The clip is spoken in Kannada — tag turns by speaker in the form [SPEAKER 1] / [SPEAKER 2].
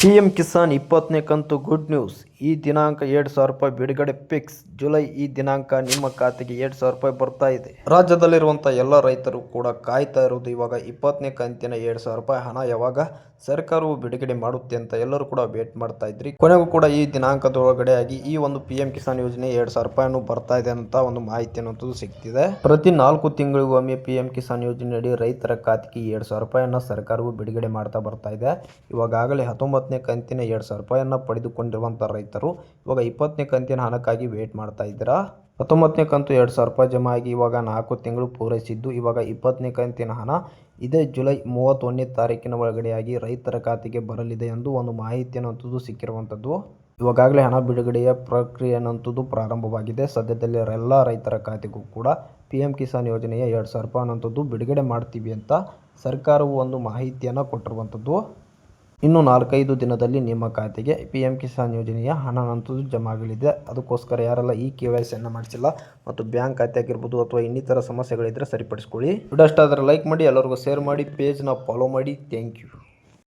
[SPEAKER 1] ಪಿಎಂ ಕಿಸಾನ್ ಇಪ್ಪತ್ತನೇ ಕಂತು ಗುಡ್ ನ್ಯೂಸ್. ಈ ದಿನಾಂಕ ಎರಡು ಸಾವಿರ ರೂಪಾಯಿ ಬಿಡುಗಡೆ ಫಿಕ್ಸ್. ಜುಲೈ ಈ ದಿನಾಂಕ ನಿಮ್ಮ ಖಾತೆಗೆ ಎರಡು ಸಾವಿರ ರೂಪಾಯಿ ಬರ್ತಾ ಇದೆ. ರಾಜ್ಯದಲ್ಲಿರುವಂಥ ಎಲ್ಲ ರೈತರು ಕೂಡ ಕಾಯ್ತಾ ಇರೋದು ಇವಾಗ ಇಪ್ಪತ್ತನೇ ಕಂತಿನ ಎರಡು ಸಾವಿರ ರೂಪಾಯಿ ಹಣ. ಯಾವಾಗ? ಸರ್ಕಾರವು ಬಿಡುಗಡೆ ಮಾಡುತ್ತೆ ಅಂತ ಎಲ್ಲರೂ ಕೂಡ ವೇಟ್ ಮಾಡ್ತಾ ಇದ್ರಿ. ಕೊನೆಗೂ ಕೂಡ ಈ ದಿನಾಂಕದೊಳಗಡೆ ಆಗಿ ಈ ಒಂದು ಪಿ ಎಂ ಕಿಸಾನ್ ಯೋಜನೆ ಎರಡು ಸಾವಿರ ರೂಪಾಯಿನೂ ಬರ್ತಾ ಇದೆ ಅಂತ ಒಂದು ಮಾಹಿತಿ ಅನ್ನೋದು ಸಿಗ್ತಿದೆ. ಪ್ರತಿ ನಾಲ್ಕು ತಿಂಗಳಿಗೊಮ್ಮೆ ಪಿ ಎಂ ಕಿಸಾನ್ ಯೋಜನೆಯಡಿ ರೈತರ ಖಾತೆಗೆ ಎರಡು ಸಾವಿರ ರೂಪಾಯಿಯನ್ನ ಸರ್ಕಾರವು ಬಿಡುಗಡೆ ಮಾಡ್ತಾ ಬರ್ತಾ ಇದೆ. ಇವಾಗಲೇ ಹತ್ತೊಂಬತ್ತನೇ ಕಂತಿನ ಎರಡು ಸಾವಿರ ರೂಪಾಯಿಯನ್ನು ಪಡೆದುಕೊಂಡಿರುವಂಥ ರೈತರು ಇವಾಗ ಇಪ್ಪತ್ತನೇ ಕಂತಿನ ಹಣಕ್ಕಾಗಿ ವೇಟ್ ಮಾಡ್ತಾ ಇದ್ದೀರಾ? ಹತ್ತೊಂಬತ್ತನೇ ಕಂತು ಎರಡು ಸಾವಿರ ರೂಪಾಯಿ ಜಮಾ ಆಗಿ ಇವಾಗ ನಾಲ್ಕು ತಿಂಗಳು ಪೂರೈಸಿದ್ದು ಇವಾಗ ಇಪ್ಪತ್ತನೇ ಕಂತಿನ ಹಣ ಇದೇ ಜುಲೈ ಮೂವತ್ತೊಂದನೇ ತಾರೀಕಿನ ಒಳಗಡೆಯಾಗಿ ರೈತರ ಖಾತೆಗೆ ಬರಲಿದೆ ಎಂದು ಒಂದು ಮಾಹಿತಿ ಅನ್ನೋಂಥದ್ದು ಸಿಕ್ಕಿರುವಂಥದ್ದು ಇವಾಗಲೇ ಹಣ ಬಿಡುಗಡೆಯ ಪ್ರಕ್ರಿಯೆ ಅನ್ನೋಂಥದ್ದು ಪ್ರಾರಂಭವಾಗಿದೆ. ಸದ್ಯದಲ್ಲಿ ಎಲ್ಲ ರೈತರ ಖಾತೆಗೂ ಕೂಡ ಪಿ ಎಂ ಕಿಸಾನ್ ಯೋಜನೆಯ ಎರಡು ಸಾವಿರ ರೂಪಾಯಿ ಅನ್ನೋಂಥದ್ದು ಬಿಡುಗಡೆ ಮಾಡ್ತೀವಿ ಅಂತ ಸರ್ಕಾರವು ಒಂದು ಮಾಹಿತಿಯನ್ನು ಕೊಟ್ಟಿರುವಂಥದ್ದು ಇನ್ನು ನಾಲ್ಕೈದು ದಿನದಲ್ಲಿ ನಿಮ್ಮ ಖಾತೆಗೆ ಪಿ ಎಂ ಕಿಸಾನ್ ಯೋಜನೆಯ ಹಣ ಅನ್ನೋಂಥದ್ದು ಜಮಾ ಆಗಲಿದೆ ಅದಕ್ಕೋಸ್ಕರ ಯಾರೆಲ್ಲ ಈ ಕೆ ವೈ ಸಿಯನ್ನು ಮಾಡಿಸಿಲ್ಲ ಮತ್ತು ಬ್ಯಾಂಕ್ ಖಾತೆ ಆಗಿರ್ಬೋದು ಅಥವಾ ಇನ್ನಿತರ ಸಮಸ್ಯೆಗಳಿದ್ದರೆ ಸರಿಪಡಿಸ್ಕೊಳ್ಳಿ. ವಿಡಿಯೋ ಇಷ್ಟ ಲೈಕ್ ಮಾಡಿ, ಎಲ್ಲರಿಗೂ ಶೇರ್ ಮಾಡಿ ಪೇಜ್ನ ಫಾಲೋ ಮಾಡಿ. Thank you